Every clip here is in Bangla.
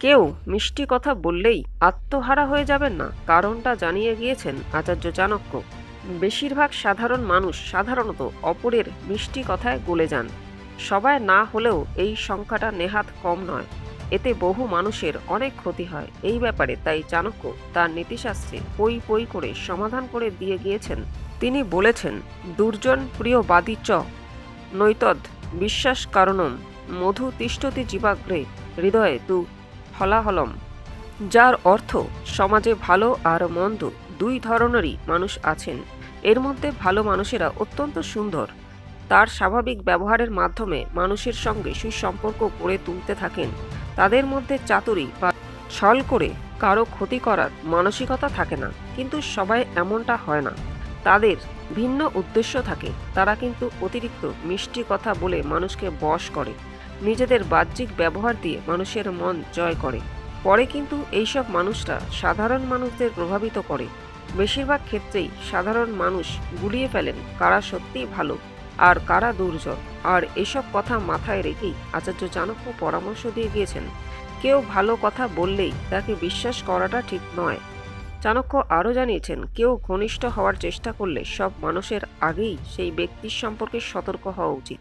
কেউ মিষ্টি কথা বললেই আত্মহারা হয়ে যাবেন না, কারণটা জানিয়ে গিয়েছেন আচার্য চাণক্য। বেশিরভাগ সাধারণ মানুষ সাধারণত অপরের মিষ্টি কথায় গলে যান। সবাই না হলেও এই সংখ্যাটা নেহাত কম নয়। এতে বহু মানুষের অনেক ক্ষতি হয়। এই ব্যাপারে তাই চাণক্য তার নীতিশাস্ত্রে পই পই করে সমাধান করে দিয়ে গিয়েছেন। তিনি বলেছেন, দুর্জন প্রিয় বাদী চ। নৈতদ, বিশ্বাস কারণম। মধু তিষ্ঠতি জীবাগ্রে। হৃদয়ে তু হলাহলম যার অর্থ সমাজে ভালো আর মন্দ দুই ধরনেরই মানুষ আছেন। এর মধ্যে ভালো মানুষেরা অত্যন্ত সুন্দর। তার স্বাভাবিক ব্যবহারের মাধ্যমে মানুষের সঙ্গে সুসম্পর্ক গড়ে তুলতে থাকেন। তাদের মধ্যে চাতুরি বা ছল করে কারও ক্ষতি করার মানসিকতা থাকে না, কিন্তু সবাই এমনটা হয় না। তাদের ভিন্ন উদ্দেশ্য থাকে। তারা কিন্তু অতিরিক্ত মিষ্টি কথা বলে মানুষকে বশ করে। নিজেদের বাহ্যিক ব্যবহার দিয়ে মানুষের মন জয় করে। পরে কিন্তু এইসব মানুষরা সাধারণ মানুষদের প্রভাবিত করে। বেশিরভাগ ক্ষেত্রেই সাধারণ মানুষ গুলিয়ে ফেলেন কারা সত্যিই ভালো আর কারা দুর্জয় আর এসব কথা মাথায় রেখেই আচার্য চাণক্য পরামর্শ দিয়ে গিয়েছেন, কেউ ভালো কথা বললেই তাকে বিশ্বাস করাটা ঠিক নয়। চাণক্য আরও জানিয়েছেন, কেউ ঘনিষ্ঠ হওয়ার চেষ্টা করলে সব মানুষের আগেই সেই ব্যক্তির সম্পর্কে সতর্ক হওয়া উচিত।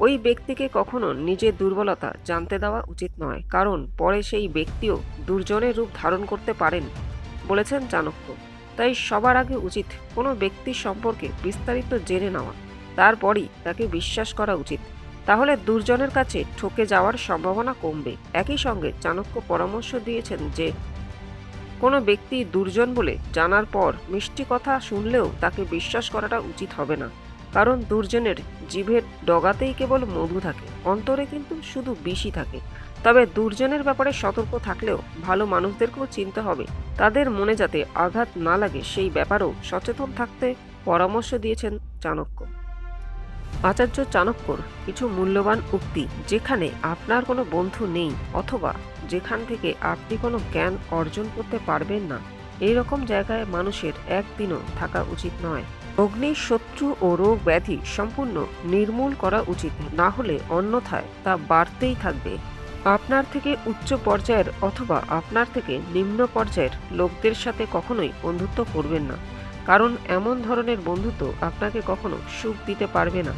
ওই ব্যক্তিকে কখনো নিজের দুর্বলতা জানতে দেওয়া উচিত নয়, কারণ পরে সেই ব্যক্তিও দুর্জনের রূপ ধারণ করতে পারেন, বলেছেন চাণক্য। তাই সবার আগে উচিত কোনো ব্যক্তির সম্পর্কে বিস্তারিত জেনে নেওয়া, তারপরই তাকে বিশ্বাস করা উচিত। তাহলে দুর্জনের কাছে ঠকে যাওয়ার সম্ভাবনা কমবে। একই সঙ্গে চাণক্য পরামর্শ দিয়েছেন যে, কোনো ব্যক্তি দুর্জন বলে জানার পর মিষ্টি কথা শুনলেও তাকে বিশ্বাস করাটা উচিত হবে না। কারণ দুর্জনের জিভের ডগাতেই কেবল মধু থাকে, অন্তরে কিন্তু শুধু বিষই থাকে। তবে দুর্জনের ব্যাপারে সতর্ক থাকলেও ভালো মানুষদেরকেও চিনতে হবে। তাদের মনে যাতে আঘাত না লাগে, সেই ব্যাপারেও সচেতন থাকতে পরামর্শ দিয়েছেন চাণক্য। আচার্য চাণক্যর কিছু মূল্যবান উক্তি, যেখানে আপনার কোনো বন্ধু নেই অথবা যেখান থেকে আপনি কোনো জ্ঞান অর্জন করতে পারবেন না। এই রকম জায়গায় মানুষের একদিনও থাকা উচিত নয়। অগ্নির শত্রু ও রোগ ব্যাধি সম্পূর্ণ নির্মূল করা উচিত, না হলে অন্যথায় তা বাড়তেই থাকবে। আপনার থেকে উচ্চ পর্যায়ের অথবা আপনার থেকে নিম্ন পর্যায়ের লোকদের সাথে কখনোই বন্ধুত্ব করবেন না, কারণ এমন ধরনের বন্ধুত্ব আপনাকে কখনো সুখ দিতে পারবে না।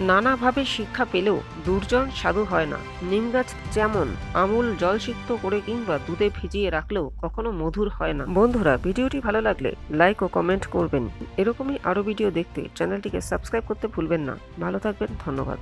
নানাভাবে শিক্ষা পেলেও দুর্জন সাধু হয় না। নিম গাছ যেমন আমূল জলসিক্ত করে কিংবা দুধে ভিজিয়ে রাখলেও কখনো মধুর হয় না। বন্ধুরা, ভিডিওটি ভালো লাগলে লাইক ও কমেন্ট করবেন। এরকমই আরও ভিডিও দেখতে চ্যানেলটিকে সাবস্ক্রাইব করতে ভুলবেন না। ভালো থাকবেন, ধন্যবাদ।